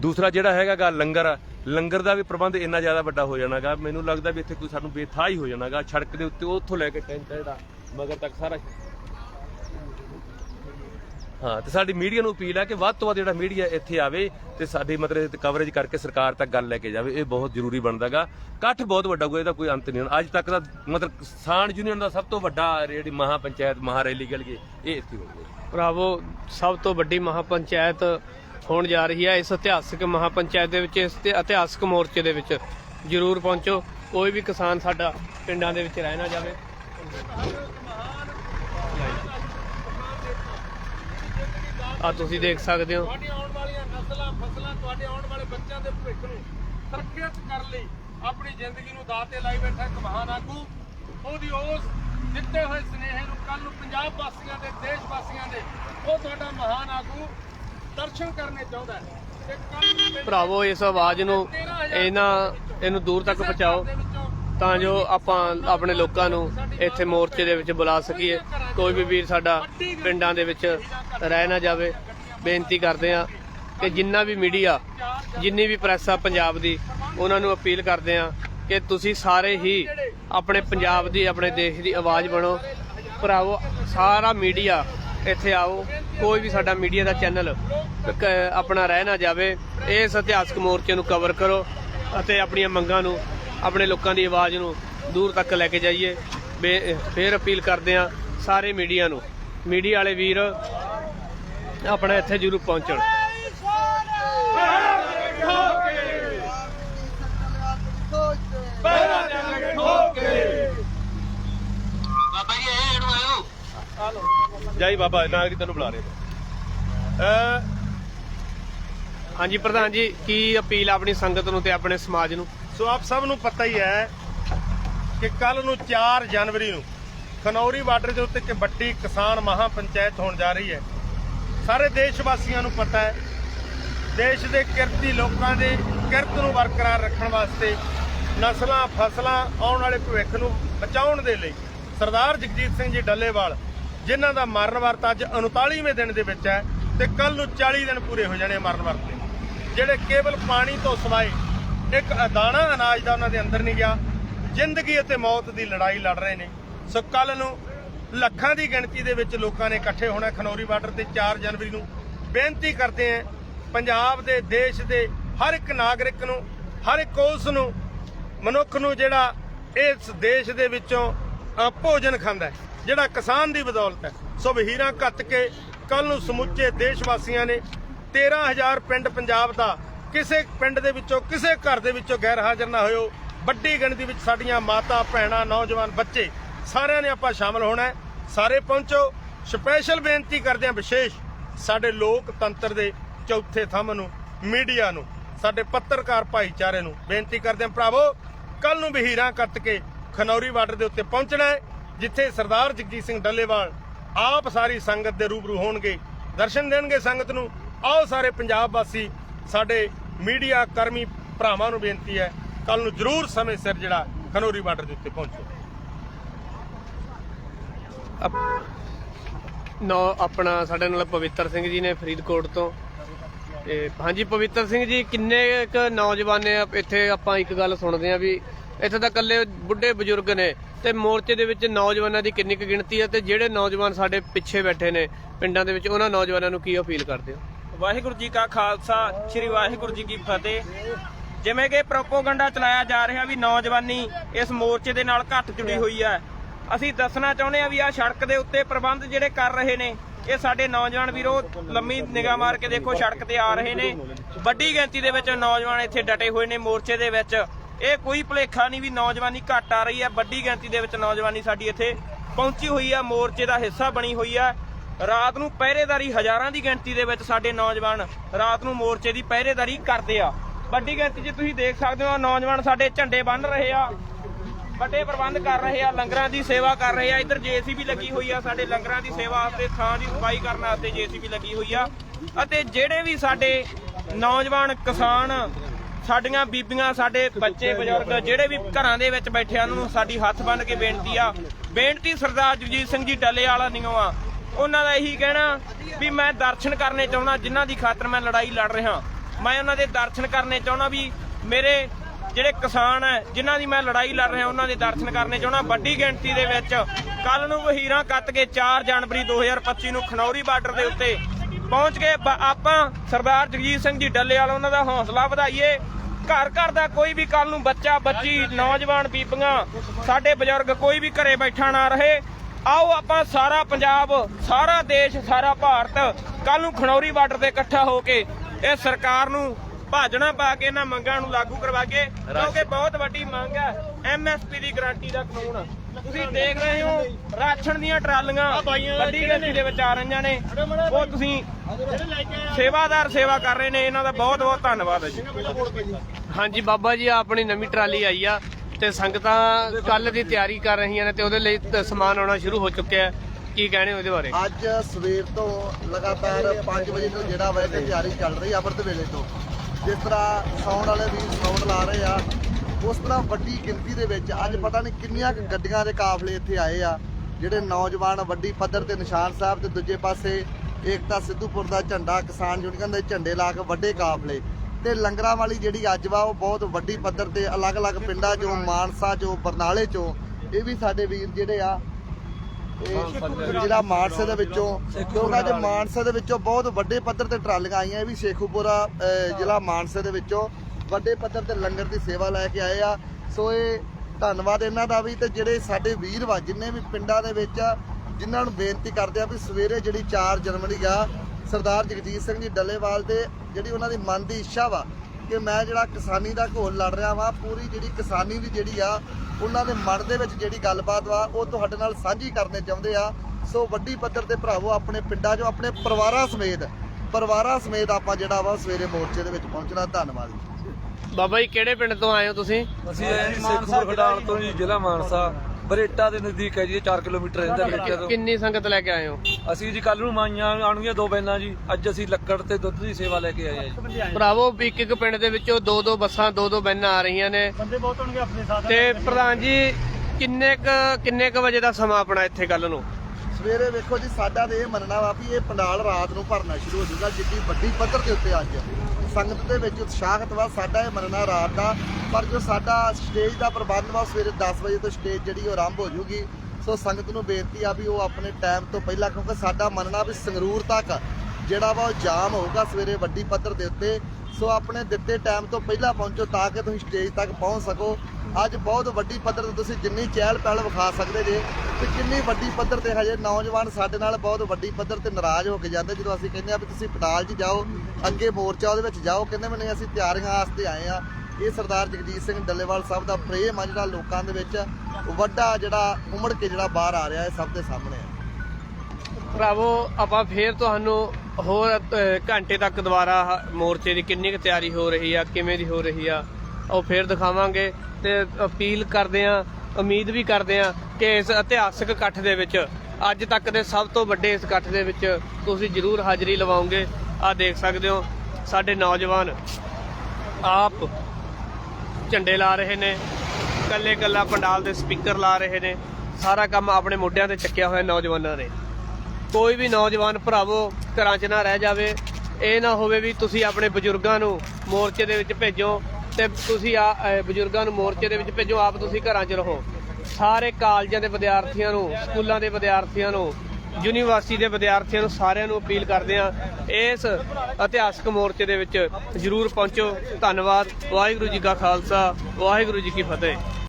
ਦੂਸਰਾ ਜਿਹੜਾ ਹੈਗਾਗਾ ਲੰਗਰ ਲੰਗਰ ਦਾ ਵੀ ਪ੍ਰਬੰਧ ਇੰਨਾ ਜ਼ਿਆਦਾ ਵੱਡਾ ਹੋ ਜਾਣਾਗਾ, ਮੈਨੂੰ ਲੱਗਦਾ ਵੀ ਇੱਥੇ ਕੋਈ ਸਾਨੂੰ ਬੇਥਾ ਹੀ ਹੋ ਜਾਣਾਗਾ ਸੜਕ ਦੇ ਉੱਤੇ ਉੱਥੋਂ ਲੈ ਕੇ ਟੈਂਟ ਜਿਹੜਾ, ਮਗਰ ਤੱਕ ਸਾਰਾ ਹਾਂ। ਤੇ ਸਾਡੀ ਮੀਡੀਆ ਨੂੰ ਅਪੀਲ ਹੈ ਕਿ ਵੱਧ ਤੋਂ ਵੱਧ ਜਿਹੜਾ ਮੀਡੀਆ ਇੱਥੇ ਆਵੇ ਤੇ ਸਾਡੀ ਮਤਲਬ ਕਵਰੇਜ ਕਰਕੇ ਸਰਕਾਰ ਤੱਕ ਗੱਲ ਲੈ ਕੇ ਜਾਵੇ, ਇਹ ਬਹੁਤ ਜ਼ਰੂਰੀ ਬਣਦਾਗਾ। ਇਕੱਠ ਬਹੁਤ ਵੱਡਾ ਹੋਊਗਾ, ਇਹਦਾ ਕੋਈ ਅੰਤ ਨਹੀਂ ਅੱਜ ਤੱਕ ਦਾ ਮਤਲਬ ਕਿਸਾਨ ਯੂਨੀਅਨ ਦਾ ਸਭ ਤੋਂ ਵੱਡਾ ਜਿਹੜੀ ਮਹਾ ਪੰਚਾਇਤ ਮਹਾ ਰੈਲੀ ਗੱਲ ਗਈ ਇਹ ਇੱਥੇ ਹੋਊਗੀ। ਭਰਾਵੋ, ਸਭ ਤੋਂ ਵੱਡੀ ਮਹਾਪੰਚਾਇਤ ਹੋਣ ਜਾ ਰਹੀ ਹੈ ਇਸ ਇਤਿਹਾਸਕ ਮਹਾਪੰਚਾਇਤ ਦੇ ਵਿੱਚ, ਇਸ ਇਤਿਹਾਸਕ ਮੋਰਚੇ ਦੇ ਵਿੱਚ। ਜ਼ਰੂਰ ਪਹੁੰਚੋ। ਕੋਈ ਵੀ ਕਿਸਾਨ ਸਾਡਾ ਪਿੰਡਾਂ ਦੇ ਵਿੱਚ ਰਹਿ ਨਾ ਜਾਵੇ। ਆ ਤੁਸੀਂ ਦੇਖ ਸਕਦੇ ਹੋ। ਤੁਹਾਡੀਆਂ ਆਉਣ ਵਾਲੀਆਂ ਨਸਲਾਂ, ਫਸਲਾਂ, ਤੁਹਾਡੇ ਆਉਣ ਵਾਲੇ ਬੱਚਿਆਂ ਦੇ ਭਵਿੱਖ ਨੂੰ ਸੁਰੱਖਿਅਤ ਕਰਨ ਲਈ ਆਪਣੀ ਜ਼ਿੰਦਗੀ ਨੂੰ ਦਾਅ ਲਾਈ ਬੈਠਾ ਇੱਕ ਮਹਾਨ ਆਗੂ। ਉਹਦੀ ਉਸ ਦਿੱਤੇ ਹੋਏ ਸਨੇਹ ਨੂੰ ਕੱਲ ਨੂੰ ਪੰਜਾਬ ਵਾਸੀਆਂ ਦੇ, ਦੇਸ਼ ਵਾਸੀਆਂ ਦੇ, ਉਹ ਤੁਹਾਡਾ ਮਹਾਨ ਆਗੂ ਦਰਸ਼ਨ ਕਰਨੇ ਚਾਹੁੰਦਾ ਹੈ ਤੇ ਕੱਲ ਭਰਾਵੋ ਇਸ ਆਵਾਜ਼ ਨੂੰ ਇਹਨਾਂ ਇਹਨੂੰ ਦੂਰ ਤੱਕ ਪਹੁੰਚਾਓ ਤਾਂ ਜੋ ਆਪਾਂ ਆਪਣੇ ਲੋਕਾਂ ਨੂੰ ਇੱਥੇ ਮੋਰਚੇ ਦੇ ਵਿੱਚ ਬੁਲਾ ਸਕੀਏ। ਕੋਈ ਵੀ ਵੀਰ ਸਾਡਾ ਪਿੰਡਾਂ ਦੇ ਵਿੱਚ ਰਹਿ ਨਾ ਜਾਵੇ। ਬੇਨਤੀ ਕਰਦੇ ਆ ਕਿ ਜਿੰਨਾ ਵੀ ਮੀਡੀਆ ਜਿੰਨੀ ਵੀ ਪ੍ਰੈਸ ਆ ਪੰਜਾਬ ਦੀ ਉਹਨਾਂ ਨੂੰ ਅਪੀਲ ਕਰਦੇ ਆ ਕਿ ਤੁਸੀਂ ਸਾਰੇ ਹੀ ਆਪਣੇ ਪੰਜਾਬ ਦੀ ਆਪਣੇ ਦੇਸ਼ ਦੀ ਆਵਾਜ਼ ਬਣੋ। ਭਰਾਵੋ ਸਾਰਾ ਮੀਡੀਆ ਇੱਥੇ ਆਓ। ਕੋਈ ਵੀ ਸਾਡਾ ਮੀਡੀਆ ਦਾ ਚੈਨਲ ਆਪਣਾ ਰਹਿ ਨਾ ਜਾਵੇ, ਇਸ ਇਤਿਹਾਸਕ ਮੋਰਚੇ ਨੂੰ ਕਵਰ ਕਰੋ ਅਤੇ ਆਪਣੀਆਂ ਮੰਗਾਂ ਨੂੰ, ਆਪਣੇ ਲੋਕਾਂ ਦੀ ਆਵਾਜ਼ ਨੂੰ ਦੂਰ ਤੱਕ ਲੈ ਕੇ ਜਾਈਏ। ਬੇ- ਫਿਰ ਅਪੀਲ ਕਰਦੇ ਆ ਸਾਰੇ ਮੀਡੀਆ ਨੂੰ। ਮੀਡੀਆ ਵਾਲੇ ਵੀਰ ਆਪਣਾ ਇੱਥੇ ਜ਼ਰੂਰ ਪਹੁੰਚਣ। ਜਾਈ ਬਾਬਾ ਨਾਗਰੀ ਤੈਨੂੰ ਬੁਲਾ ਰਹੇ ਅ, ਹਾਂਜੀ ਪ੍ਰਧਾਨ ਜੀ ਕੀ ਅਪੀਲ ਆਪਣੀ ਸੰਗਤ ਨੂੰ ਤੇ ਆਪਣੇ ਸਮਾਜ ਨੂੰ? ਸੋ ਆਪ ਸਭ ਨੂੰ ਪਤਾ ਹੀ ਹੈ ਕਿ ਕੱਲ ਨੂੰ 4 ਜਨਵਰੀ ਨੂੰ ਖਨੌਰੀ ਬਾਰਡਰ ਦੇ ਉੱਤੇ ਇੱਕ ਵੱਡੀ ਕਿਸਾਨ ਮਹਾ ਪੰਚਾਇਤ ਹੋਣ ਜਾ ਰਹੀ ਹੈ। ਸਾਰੇ ਦੇਸ਼ ਵਾਸੀਆਂ ਨੂੰ ਪਤਾ ਹੈ ਦੇਸ਼ ਦੇ ਕਿਰਤੀ ਲੋਕਾਂ ਦੇ ਕਿਰਤ ਨੂੰ ਬਰਕਰਾਰ ਰੱਖਣ ਵਾਸਤੇ ਨਸਲਾਂ ਫਸਲਾਂ ਆਉਣ ਵਾਲੇ ਭਵਿੱਖ ਨੂੰ ਬਚਾਉਣ ਦੇ ਲਈ ਸਰਦਾਰ ਜਗਜੀਤ ਸਿੰਘ ਜੀ ਡੱਲੇਵਾਲ ਜਿਨ੍ਹਾਂ ਦਾ ਮਰਨ ਵਰਤ ਅੱਜ 39ਵੇਂ ਦਿਨ ਦੇ ਵਿੱਚ ਹੈ ਤੇ ਕੱਲ ਨੂੰ 40 ਦਿਨ ਪੂਰੇ ਹੋ ਜਾਣੇ ਮਰਨ ਵਰਤ ਦੇ। ਜਿਹੜੇ ਕੇਵਲ ਪਾਣੀ ਤੋਂ ਸਵਾਏ ਇੱਕ ਅਦਾਣਾ ਅਨਾਜ ਦਾ ਉਹਨਾਂ ਦੇ ਅੰਦਰ ਨਹੀਂ ਗਿਆ, ਜ਼ਿੰਦਗੀ ਅਤੇ ਮੌਤ ਦੀ ਲੜਾਈ ਲੜ ਰਹੇ ਨੇ। ਸੋ ਕੱਲ ਨੂੰ ਲੱਖਾਂ ਦੀ ਗਿਣਤੀ ਦੇ ਵਿੱਚ ਲੋਕਾਂ ਨੇ ਇਕੱਠੇ ਹੋਣਾ ਖਨੌਰੀ ਬਾਰਡਰ ਤੇ 4 ਜਨਵਰੀ ਨੂੰ। ਬੇਨਤੀ ਕਰਦੇ ਆਂ ਪੰਜਾਬ ਦੇ, ਦੇਸ਼ ਦੇ ਹਰ ਇੱਕ ਨਾਗਰਿਕ ਨੂੰ, ਹਰ ਇੱਕ ਉਸ ਨੂੰ, ਮਨੁੱਖ ਨੂੰ ਜਿਹੜਾ ਇਸ ਦੇਸ਼ ਦੇ ਵਿੱਚੋਂ ਭੋਜਨ ਖਾਂਦਾ ਜਿਹੜਾ ਕਿਸਾਨ ਦੀ ਬਦੌਲਤ ਹੈ। ਸੋ ਵਹੀਰਾਂ ਕੱਤ ਕੇ ਕੱਲ ਨੂੰ ਸਮੁੱਚੇ ਦੇਸ਼ ਵਾਸੀਆਂ ਨੇ 13000 ਪਿੰਡ ਪੰਜਾਬ ਦਾ ਕਿਸੇ ਪਿੰਡ ਦੇ ਵਿੱਚੋਂ, ਕਿਸੇ ਘਰ ਦੇ ਵਿੱਚੋਂ ਗੈਰ ਹਾਜ਼ਰ ਨਾ ਹੋਇਓ। ਵੱਡੀ ਗਿਣਤੀ ਵਿੱਚ ਸਾਡੀਆਂ ਮਾਤਾ, ਭੈਣਾਂ, ਨੌਜਵਾਨ, ਬੱਚੇ, ਸਾਰਿਆਂ ਨੇ ਆਪਾਂ ਸ਼ਾਮਲ ਹੋਣਾ ਸਾਰੇ ਪਹੁੰਚੋ। ਸਪੈਸ਼ਲ ਬੇਨਤੀ ਕਰਦੇ ਹਾਂ ਵਿਸ਼ੇਸ਼ ਸਾਡੇ ਲੋਕਤੰਤਰ ਦੇ ਚੌਥੇ ਥੰਮ ਨੂੰ, ਮੀਡੀਆ ਨੂੰ, ਸਾਡੇ ਪੱਤਰਕਾਰ ਭਾਈਚਾਰੇ ਨੂੰ ਬੇਨਤੀ ਕਰਦੇ ਹਾਂ, ਭਰਾਵੋ ਕੱਲ ਨੂੰ ਵਹੀਰਾਂ ਕੱਤ ਕੇ ਖਨੌਰੀ ਬਾਰਡਰ ਦੇ ਉੱਤੇ ਪਹੁੰਚਣਾ ਹੈ, ਜਿੱਥੇ ਸਰਦਾਰ ਜਗਜੀਤ ਸਿੰਘ ਡੱਲੇਵਾਲ ਆਪ ਸਾਰੀ ਸੰਗਤ ਦੇ ਰੂਬਰੂ ਹੋਣਗੇ, ਦਰਸ਼ਨ ਦੇਣਗੇ ਸੰਗਤ ਨੂੰ। ਆਓ ਸਾਰੇ ਪੰਜਾਬ ਵਾਸੀ, ਸਾਡੇ ਮੀਡੀਆ ਕਰਮੀ ਭਰਾਵਾਂ ਨੂੰ ਬੇਨਤੀ ਹੈ ਕੱਲ ਨੂੰ ਜ਼ਰੂਰ ਸਮੇਂ ਸਿਰ ਜਿਹੜਾ ਖਨੌਰੀ ਬਾਰਡਰ ਦੇ ਉੱਤੇ ਪਹੁੰਚੋ। ਨੌ ਆਪਣਾ ਸਾਡੇ ਨਾਲ ਪਵਿੱਤਰ ਸਿੰਘ ਜੀ ਨੇ ਫਰੀਦਕੋਟ ਤੋਂ। ਤੇ ਹਾਂਜੀ, ਪਵਿੱਤਰ ਸਿੰਘ ਜੀ, ਕਿੰਨੇ ਇੱਕ ਨੌਜਵਾਨ ਨੇ? ਇੱਥੇ ਆਪਾਂ ਇੱਕ ਗੱਲ ਸੁਣਦੇ ਆ ਵੀ ਇੱਥੇ ਤਾਂ ਇਕੱਲੇ ਬੁੱਢੇ ਬਜ਼ੁਰਗ ਨੇ ਤੇ ਮੋਰਚੇ ਦੇ ਵਿੱਚ ਨੌਜਵਾਨਾਂ ਦੀ ਕਿੰਨੀ ਕੁ ਗਿਣਤੀ ਹੈ ਤੇ ਜਿਹੜੇ ਨੌਜਵਾਨ ਸਾਡੇ ਪਿੱਛੇ ਬੈਠੇ ਨੇ ਪਿੰਡਾਂ ਦੇ ਵਿੱਚ, ਉਹਨਾਂ ਨੌਜਵਾਨਾਂ ਨੂੰ ਕੀ ਅਪੀਲ ਕਰਦੇ ਹੋ? ਵਾਹਿਗੁਰੂ ਜੀ ਕਾ ਖਾਲਸਾ, ਸ੍ਰੀ ਵਾਹਿਗੁਰੂ ਜੀ ਕੀ ਫਤਿਹ। ਜਿਵੇਂ ਕਿ ਪ੍ਰੋਪੋਗੰਡਾ ਚਲਾਇਆ ਜਾ ਰਿਹਾ ਵੀ ਨੌਜਵਾਨੀ ਇਸ ਮੋਰਚੇ ਦੇ ਨਾਲ ਘੱਟ ਜੁੜੀ ਹੋਈ ਹੈ। ਅਸੀਂ ਦੱਸਣਾ ਚਾਹੁੰਦੇ ਆ ਵੀ ਆ ਸੜਕ ਦੇ ਉੱਤੇ ਪ੍ਰਬੰਧ ਜਿਹੜੇ ਕਰ ਰਹੇ ਨੇ, ਇਹ ਸਾਡੇ ਨੌਜਵਾਨ ਵੀਰੋ, ਲੰਮੀ ਨਿਗਾਹ ਮਾਰ ਕੇ ਦੇਖੋ ਸੜਕ ਤੇ ਆ ਰਹੇ ਨੇ। ਵੱਡੀ ਗਿਣਤੀ ਦੇ ਵਿੱਚ ਨੌਜਵਾਨ ਇੱਥੇ ਡਟੇ ਹੋਏ ਨੇ ਮੋਰਚੇ ਦੇ ਵਿੱਚ। ਇਹ ਕੋਈ ਭੁਲੇਖਾ ਨਹੀਂ ਵੀ ਨੌਜਵਾਨੀ ਘੱਟ ਆ ਰਹੀ ਹੈ। ਵੱਡੀ ਗਿਣਤੀ ਦੇ ਵਿੱਚ ਨੌਜਵਾਨੀ ਸਾਡੀ ਇੱਥੇ ਪਹੁੰਚੀ ਹੋਈ ਆ। ਮੋਰਚੇ ਦਾ ਹਿੱਸਾ ਬਣੀ ਹੋਈ ਹੈ ਰਾਤ ਨੂੰ ਪਹਿਰੇਦਾਰੀ ਹਜ਼ਾਰਾਂ ਦੀ ਗਿਣਤੀ ਦੇ ਵਿੱਚ ਸਾਡੇ ਨੌਜਵਾਨ ਰਾਤ ਨੂੰ ਮੋਰਚੇ ਦੀ ਪਹਿਰੇਦਾਰੀ ਕਰਦੇ ਆ। ਵੱਡੀ ਗਿਣਤੀ 'ਚ ਤੁਸੀਂ ਦੇਖ ਸਕਦੇ ਹੋ ਨੌਜਵਾਨ ਸਾਡੇ ਝੰਡੇ ਬੰਨ ਰਹੇ ਆ। ਵੱਡੇ ਪ੍ਰਬੰਧ ਕਰ ਰਹੇ ਆ, ਲੰਗਰਾਂ ਦੀ ਸੇਵਾ ਕਰ ਰਹੇ ਆ। ਇੱਧਰ ਜੀਸੀਬੀ ਲੱਗੀ ਹੋਈ ਆ ਸਾਡੇ ਲੰਗਰਾਂ ਦੀ ਸੇਵਾ ਵਾਸਤੇ ਥਾਂ ਦੀ ਸਫ਼ਾਈ ਕਰਨ ਵਾਸਤੇ ਜੀਸੀਬੀ ਲੱਗੀ ਹੋਈ ਆ। ਅਤੇ ਜਿਹੜੇ ਵੀ ਸਾਡੇ ਨੌਜਵਾਨ ਕਿਸਾਨ ਸਾਡੀਆਂ ਬੀਬੀਆਂ, ਸਾਡੇ ਬੱਚੇ, ਬਜ਼ੁਰਗ, ਜਿਹੜੇ ਵੀ ਘਰਾਂ ਦੇ ਵਿੱਚ ਬੈਠੇ ਆ, ਉਹਨਾਂ ਨੂੰ ਸਾਡੀ ਹੱਥ ਬੰਨ ਕੇ ਬੇਨਤੀ ਆ। ਬੇਨਤੀ ਸਰਦਾਰ ਜਗਜੀਤ ਸਿੰਘ ਜੀ ਡੱਲੇ ਵਾਲਾ ਨਿਓ ਆ। ਉਹਨਾਂ ਦਾ ਇਹੀ ਕਹਿਣਾ ਵੀ ਮੈਂ ਦਰਸ਼ਨ ਕਰਨੇ ਚਾਹੁੰਦਾ, ਜਿਨ੍ਹਾਂ ਦੀ ਖਾਤਰ ਮੈਂ ਲੜਾਈ ਲੜ ਰਿਹਾ। ਮੈਂ ਉਹਨਾਂ ਦੇ ਦਰਸ਼ਨ ਕਰਨੇ ਚਾਹੁੰਦਾ ਵੀ ਮੇਰੇ ਜਿਹੜੇ ਕਿਸਾਨ ਹੈ, ਜਿਨ੍ਹਾਂ ਦੀ ਮੈਂ ਲੜਾਈ ਲੜ ਰਿਹਾ, ਉਹਨਾਂ ਦੇ ਦਰਸ਼ਨ ਕਰਨੇ ਚਾਹੁੰਦਾ। ਵੱਡੀ ਗਿਣਤੀ ਦੇ ਵਿੱਚ ਕੱਲ ਨੂੰ ਵਹੀਰਾਂ ਕੱਤ ਕੇ 4 ਜਨਵਰੀ 2025 ਨੂੰ ਖਨੌਰੀ ਬਾਰਡਰ ਦੇ ਉੱਤੇ ਪਹੁੰਚ ਕੇ ਆਪਾਂ ਸਰਦਾਰ ਜਗਜੀਤ ਸਿੰਘ ਜੀ ਡੱਲੇ ਵਾਲਾ ਉਹਨਾਂ ਦਾ ਹੌਸਲਾ ਵਧਾਈਏ। ਘਰ ਘਰ ਦਾ ਕੋਈ ਵੀ ਕੱਲ ਨੂੰ ਬੱਚਾ ਬੱਚੀ ਨੌਜਵਾਨ ਬੀਬੀਆਂ ਸਾਡੇ ਬਜ਼ੁਰਗ ਕੋਈ ਵੀ ਘਰੇ ਬੈਠਾ ਨਾ ਰਹੇ। ਆਓ ਆਪਾਂ ਸਾਰਾ ਪੰਜਾਬ ਸਾਰਾ ਦੇਸ਼ ਸਾਰਾ ਭਾਰਤ ਕੱਲ ਨੂੰ ਖਣੌਰੀ ਬਾਰਡਰ ਤੇ ਇਕੱਠਾ ਹੋ ਕੇ ਇਹ ਸਰਕਾਰ ਨੂੰ ਭਾਜਣਾ ਪਾ ਕੇ ਇਹਨਾਂ ਮੰਗਾਂ ਨੂੰ ਲਾਗੂ ਕਰਵਾ ਕੇ ਕਿਉਂਕਿ ਬਹੁਤ ਵੱਡੀ ਮੰਗ ਹੈ। ਐਮਐਸਪੀ ਦੀ ਗਾਰੰਟੀ ਦਾ ਕਾਨੂੰਨ। ਤੁਸੀਂ ਦੇਖ ਰਹੇ ਹੋ ਰਾਸ਼ਨ ਦੀਆਂ ਟਰਾਲੀਆਂ ਵੱਡੀ ਗਿਣਤੀ ਦੇ ਵਿੱਚ ਆ ਰਹੀਆਂ ਨੇ। ਉਹ ਤੁਸੀਂ ਸੇਵਾਦਾਰ ਸੇਵਾ ਕਰ ਰਹੇ ਨੇ ਇਹਨਾਂ ਦਾ ਬਹੁਤ ਬਹੁਤ ਧੰਨਵਾਦ ਹੈ ਜੀ। ਹਾਂਜੀ ਬਾਬਾ ਜੀ ਆਪਣੀ ਨਵੀਂ ਟਰਾਲੀ ਆਈ ਆ ਤੇ ਸੰਗਤਾਂ ਕੱਲ ਦੀ ਤਿਆਰੀ ਕਰ ਰਹੀਆਂ ਨੇ ਤੇ ਉਹਦੇ ਲਈ ਸਮਾਨ ਆਉਣਾ ਸ਼ੁਰੂ ਹੋ ਚੁੱਕਿਆ ਹੈ। ਕੀ ਕਹਿਣੇ ਹੋ ਇਹਦੇ ਬਾਰੇ? ਅੱਜ ਸਵੇਰ ਤੋਂ ਲਗਾਤਾਰ 5 ਵਜੇ ਤੋਂ ਜਿਹੜਾ ਵਾ ਇਹਦੀ ਤਿਆਰੀ ਚੱਲ ਰਹੀ ਆ ਅੰਮ੍ਰਿਤ ਵੇਲੇ ਤੋਂ। ਜਿਸ ਤਰ੍ਹਾਂ ਸਾਊਂਡ ਵਾਲੇ ਵੀ ਸਾਊਂਡ ਲਾ ਰਹੇ ਆ ਉਸ ਤਰ੍ਹਾਂ ਵੱਡੀ ਗਿਣਤੀ ਦੇ ਵਿੱਚ ਅੱਜ ਪਤਾ ਨਹੀਂ ਕਿੰਨੀਆਂ ਕੁ ਗੱਡੀਆਂ ਦੇ ਕਾਫਲੇ ਇੱਥੇ ਆਏ ਆ ਜਿਹੜੇ ਨੌਜਵਾਨ ਵੱਡੀ ਪੱਧਰ ਤੇ ਨਿਸ਼ਾਨ ਸਾਹਿਬ ਤੇ ਦੂਜੇ ਪਾਸੇ ਏਕਤਾ ਸਿੱਧੂਪੁਰ ਦਾ ਝੰਡਾ ਕਿਸਾਨ ਯੂਨੀਅਨ ਦੇ ਝੰਡੇ ਲਾ ਕੇ ਵੱਡੇ ਕਾਫਲੇ। ਤੇ ਲੰਗਰਾਂ ਵਾਲੀ ਜਿਹੜੀ ਅੱਜ ਵਾ ਉਹ ਬਹੁਤ ਵੱਡੀ ਪੱਧਰ ਤੇ ਅਲੱਗ-ਅਲੱਗ ਪਿੰਡਾਂ ਚੋਂ ਮਾਨਸਾ ਚੋਂ ਬਰਨਾਲੇ ਚੋਂ ਇਹ ਵੀ ਸਾਡੇ ਵੀਰ ਜਿਹੜੇ ਆ ਜਿਹੜਾ ਮਾਨਸੇ ਦੇ ਵਿੱਚੋਂ ਕਿਉਂਕਿ ਅੱਜ ਮਾਨਸੇ ਦੇ ਵਿੱਚੋਂ ਬਹੁਤ ਵੱਡੇ ਪੱਧਰ ਤੇ ਟਰਾਲੀਆਂ ਆਈਆਂ ਇਹ ਵੀ ਸ਼ੇਖੂਪੁਰਾ ਜ਼ਿਲ੍ਹਾ ਮਾਨਸੇ ਦੇ ਵਿੱਚੋਂ। ਵੱਡੇ ਪੱਧਰ ਤੇ ਲੰਗਰ ਦੀ ਸੇਵਾ ਲੈ ਕੇ ਆਏ ਆ। ਸੋ ਇਹ ਧੰਨਵਾਦ ਇਹਨਾਂ ਦਾ ਵੀ ਤੇ ਜਿਹੜੇ ਸਾਡੇ ਵੀਰ ਵਾ, ਜਿੰਨੇ ਵੀ ਪਿੰਡਾਂ ਦੇ ਵਿੱਚ ਜਿਨ੍ਹਾਂ ਨੂੰ ਬੇਨਤੀ ਕਰਦੇ ਆ ਵੀ ਸਵੇਰੇ ਜਿਹੜੀ 4 ਜਨਵਰੀ ਆ, ਸਰਦਾਰ ਜਗਜੀਤ ਸਿੰਘ ਜੀ ਡੱਲੇਵਾਲ ਦੇ ਜਿਹੜੀ ਉਹਨਾਂ ਦੀ ਮਨ ਦੀ ਇੱਛਾ ਵਾ ਕਿ ਮੈਂ ਜਿਹੜਾ ਕਿਸਾਨੀ ਦਾ ਘੋਲ ਲੜ ਰਿਹਾ ਵਾਂ, ਪੂਰੀ ਜਿਹੜੀ ਕਿਸਾਨੀ ਦੀ ਜਿਹੜੀ ਆ, ਉਹਨਾਂ ਦੇ ਮਨ ਦੇ ਵਿੱਚ ਜਿਹੜੀ ਗੱਲਬਾਤ ਵਾ, ਉਹ ਤੁਹਾਡੇ ਨਾਲ ਸਾਂਝੀ ਕਰਨੇ ਚਾਹੁੰਦੇ ਆ। ਸੋ ਵੱਡੀ ਪੱਧਰ ਤੇ ਭਰਾਵੋ, ਆਪਣੇ ਪਿੰਡਾਂ 'ਚੋਂ, ਆਪਣੇ ਪਰਿਵਾਰਾਂ ਸਮੇਤ ਪਰਿਵਾਰਾਂ ਸਮੇਤ ਆਪਾਂ ਜਿਹੜਾ ਵਾ ਸਵੇਰੇ ਮੋਰਚੇ ਦੇ ਵਿੱਚ ਪਹੁੰਚਣਾ। ਧੰਨਵਾਦ ਜੀ। ਬਾਬਾ ਜੀ ਕਿਹੜੇ ਪਿੰਡ ਤੋਂ ਆਏ ਹੋ ਤੁਸੀਂ? ਅਸੀਂ ਆਏ ਜੀ ਖਡਾਲ ਤੋਂ ਜੀ ਜ਼ਿਲ੍ਹਾ ਮਾਨਸਾ। ਬਰੇਟਾ ਦੇ ਨਜ਼ਦੀਕ ਹੈ ਜੀ 4 ਕਿਲੋਮੀਟਰ ਇਹਦਾ ਬਰੇਟਾ ਤੋਂ। ਕਿੰਨੀ ਸੰਗਤ ਲੈ ਕੇ ਆਏ ਹੋ? ਅਸੀਂ ਜੀ ਕੱਲ ਨੂੰ ਮਾਈਆਂ ਆਉਣਗੀਆਂ ਦੋ ਬੈਨਾਂ ਜੀ। ਅੱਜ ਅਸੀਂ ਲੱਕੜ ਤੇ ਦੁੱਧ ਦੀ ਸੇਵਾ ਲੈ ਕੇ ਆਏ ਆ ਜੀ। ਭਰਾਵੋ ਇੱਕ ਇੱਕ ਪਿੰਡ ਦੇ ਵਿੱਚੋਂ ਦੋ ਦੋ ਬੱਸਾਂ ਦੋ ਦੋ ਬੈਨਾਂ ਆ ਰਹੀਆਂ ਨੇ। ਬੰਦੇ ਬਹੁਤ ਹੋਣਗੇ ਆਪਣੇ ਸਾਥ। ਤੇ ਪ੍ਰਧਾਨ ਜੀ ਕਿੰਨੇ ਕ ਕਿੰਨੇ ਕ ਵਜੇ ਦਾ ਸਮਾਂ ਆਪਣਾ ਇੱਥੇ ਕੱਲ ਨੂੰ? ਸਵੇਰੇ ਵੇਖੋ ਜੀ, ਸਾਡਾ ਤੇ ਇਹ ਮੰਨਣਾ ਵਾ ਵੀ ਇਹ ਪੰਡਾਲ ਰਾਤ ਨੂੰ ਭਰਨਾ ਸ਼ੁਰੂ ਹੋ ਜਾਊਗਾ, ਜਿੱਡੀ ਵੱਡੀ ਪੱਧਰ ਦੇ ਉੱਤੇ ਅੱਜ। ਸੰਗਤ ਦੇ ਵਿੱਚ ਉਤਸ਼ਾਹਤ ਵਾ, ਸਾਡਾ ਇਹ ਮੰਨਣਾ ਰਾਤ ਦਾ। ਪਰ ਜੋ ਸਾਡਾ ਸਟੇਜ ਦਾ ਪ੍ਰਬੰਧ ਵਾ ਸਵੇਰੇ 10 ਵਜੇ ਤੋਂ ਸਟੇਜ ਜਿਹੜੀ ਉਹ ਆਰੰਭ ਹੋ ਜਾਊਗੀ। ਸੋ ਸੰਗਤ ਨੂੰ ਬੇਨਤੀ ਆ ਵੀ ਉਹ ਆਪਣੇ ਟਾਈਮ ਤੋਂ ਪਹਿਲਾਂ, ਕਿਉਂਕਿ ਸਾਡਾ ਮੰਨਣਾ ਵੀ ਸੰਗਰੂਰ ਤੱਕ ਜਿਹੜਾ ਵਾ ਉਹ ਜਾਮ ਹੋਊਗਾ ਸਵੇਰੇ ਵੱਡੀ ਪੱਧਰ ਦੇ ਉੱਤੇ। ਸੋ ਆਪਣੇ ਦਿੱਤੇ ਟਾਈਮ ਤੋਂ ਪਹਿਲਾਂ ਪਹੁੰਚੋ ਤਾਂ ਕਿ ਤੁਸੀਂ ਸਟੇਜ ਤੱਕ ਪਹੁੰਚ ਸਕੋ। ਅੱਜ ਬਹੁਤ ਵੱਡੀ ਪੱਧਰ ਤੇ ਤੁਸੀਂ ਜਿੰਨੀ ਚਹਿਲ ਪਹਿਲ ਵਿਖਾ ਸਕਦੇ ਜੇ ਤੇ ਕਿੰਨੀ ਵੱਡੀ ਪੱਧਰ ਤੇ ਹਜੇ ਨੌਜਵਾਨ ਸਾਡੇ ਨਾਲ ਬਹੁਤ ਵੱਡੀ ਪੱਧਰ ਤੇ ਨਾਰਾਜ਼ ਹੋ ਕੇ ਜਾਂਦੇ, ਜਦੋਂ ਅਸੀਂ ਕਹਿੰਦੇ ਆ ਵੀ ਤੁਸੀਂ ਪਟਾਲ 'ਚ ਜਾਓ, ਅੱਗੇ ਮੋਰਚਾ ਉਹਦੇ ਵਿੱਚ ਜਾਓ। ਕਹਿੰਦੇ ਵੀ ਨਹੀਂ, ਅਸੀਂ ਤਿਆਰੀਆਂ ਵਾਸਤੇ ਆਏ ਆ ਇਹ ਸਰਦਾਰ ਜਗਜੀਤ ਸਿੰਘ ਡੱਲੇਵਾਲ ਸਾਹਿਬ ਦਾ ਪ੍ਰੇਮ ਆ ਜਿਹੜਾ ਲੋਕਾਂ ਦੇ ਵਿੱਚ ਵੱਡਾ ਜਿਹੜਾ ਉਮੜ ਕੇ ਜਿਹੜਾ ਬਾਹਰ ਆ ਰਿਹਾ ਇਹ ਸਭ ਦੇ ਸਾਹਮਣੇ ਆ। ਭਰਾਵੋ, ਆਪਾਂ ਫੇਰ ਤੁਹਾਨੂੰ ਹੋਰ ਅ, ਘੰਟੇ ਤੱਕ ਦੁਬਾਰਾ ਹ- ਮੋਰਚੇ ਦੀ ਕਿੰਨੀ ਕੁ ਤਿਆਰੀ ਹੋ ਰਹੀ ਆ ਕਿਵੇਂ ਦੀ ਹੋ ਰਹੀ ਆ ਉਹ ਫੇਰ ਦਿਖਾਵਾਂਗੇ ਤੇ ਅਪੀਲ ਕਰਦੇ ਆ ਉਮੀਦ ਵੀ ਕਰਦੇ ਆ ਕਿ ਇਸ ਇਤਿਹਾਸਕ ਇਕੱਠ ਦੇ ਵਿੱਚ ਅੱਜ ਤੱਕ ਦੇ ਸਭ ਤੋਂ ਵੱਡੇ ਇਸ ਇਕੱਠ ਦੇ ਵਿੱਚ ਤੁਸੀਂ ਜ਼ਰੂਰ ਹਾਜ਼ਰੀ ਲਵਾਓਗੇ। ਆ ਦੇਖ ਸਕਦੇ ਹੋ ਸਾਡੇ ਨੌਜਵਾਨ ਆਪ ਝੰਡੇ ਲਾ ਰਹੇ ਨੇ ਕੱਲੇ ਕੱਲਾ ਪੰਡਾਲ ਦੇ ਸਪੀਕਰ ਲਾ ਰਹੇ ਨੇ ਸਾਰਾ ਕੰਮ ਆਪਣੇ ਮੋਢਿਆਂ ਤੇ ਚੱਕਿਆ ਹੋਇਆ ਨੌਜਵਾਨਾਂ ਨੇ। ਕੋਈ ਵੀ ਨੌਜਵਾਨ ਭਰਾਵੋ ਘਰਾਂ 'ਚ ਨਾ ਰਹਿ ਜਾਵੇ, ਇਹ ਨਾ ਹੋਵੇ ਵੀ ਤੁਸੀਂ ਆਪਣੇ ਬਜ਼ੁਰਗਾਂ ਨੂੰ ਮੋਰਚੇ ਦੇ ਵਿੱਚ ਭੇਜੋ ਤੇ ਤੁਸੀਂ ਆ ਬਜ਼ੁਰਗਾਂ ਨੂੰ ਮੋਰਚੇ ਦੇ ਵਿੱਚ ਭੇਜੋ, ਆਪ ਤੁਸੀਂ ਘਰਾਂ 'ਚ ਰਹੋ। ਸਾਰੇ ਕਾਲਜਾਂ ਦੇ ਵਿਦਿਆਰਥੀਆਂ ਨੂੰ, ਸਕੂਲਾਂ ਦੇ ਵਿਦਿਆਰਥੀਆਂ ਨੂੰ, ਯੂਨੀਵਰਸਿਟੀ ਦੇ ਵਿਦਿਆਰਥੀਆਂ ਨੂੰ ਸਾਰਿਆਂ ਨੂੰ ਅਪੀਲ ਕਰਦੇ ਆ ਇਸ ਇਤਿਹਾਸਕ ਮੋਰਚੇ ਦੇ ਵਿੱਚ ਜਰੂਰ ਪਹੁੰਚੋ। ਧੰਨਵਾਦ। ਵਾਹਿਗੁਰੂ ਜੀ ਕਾ ਖਾਲਸਾ, ਵਾਹਿਗੁਰੂ ਜੀ ਕੀ ਫਤਿਹ।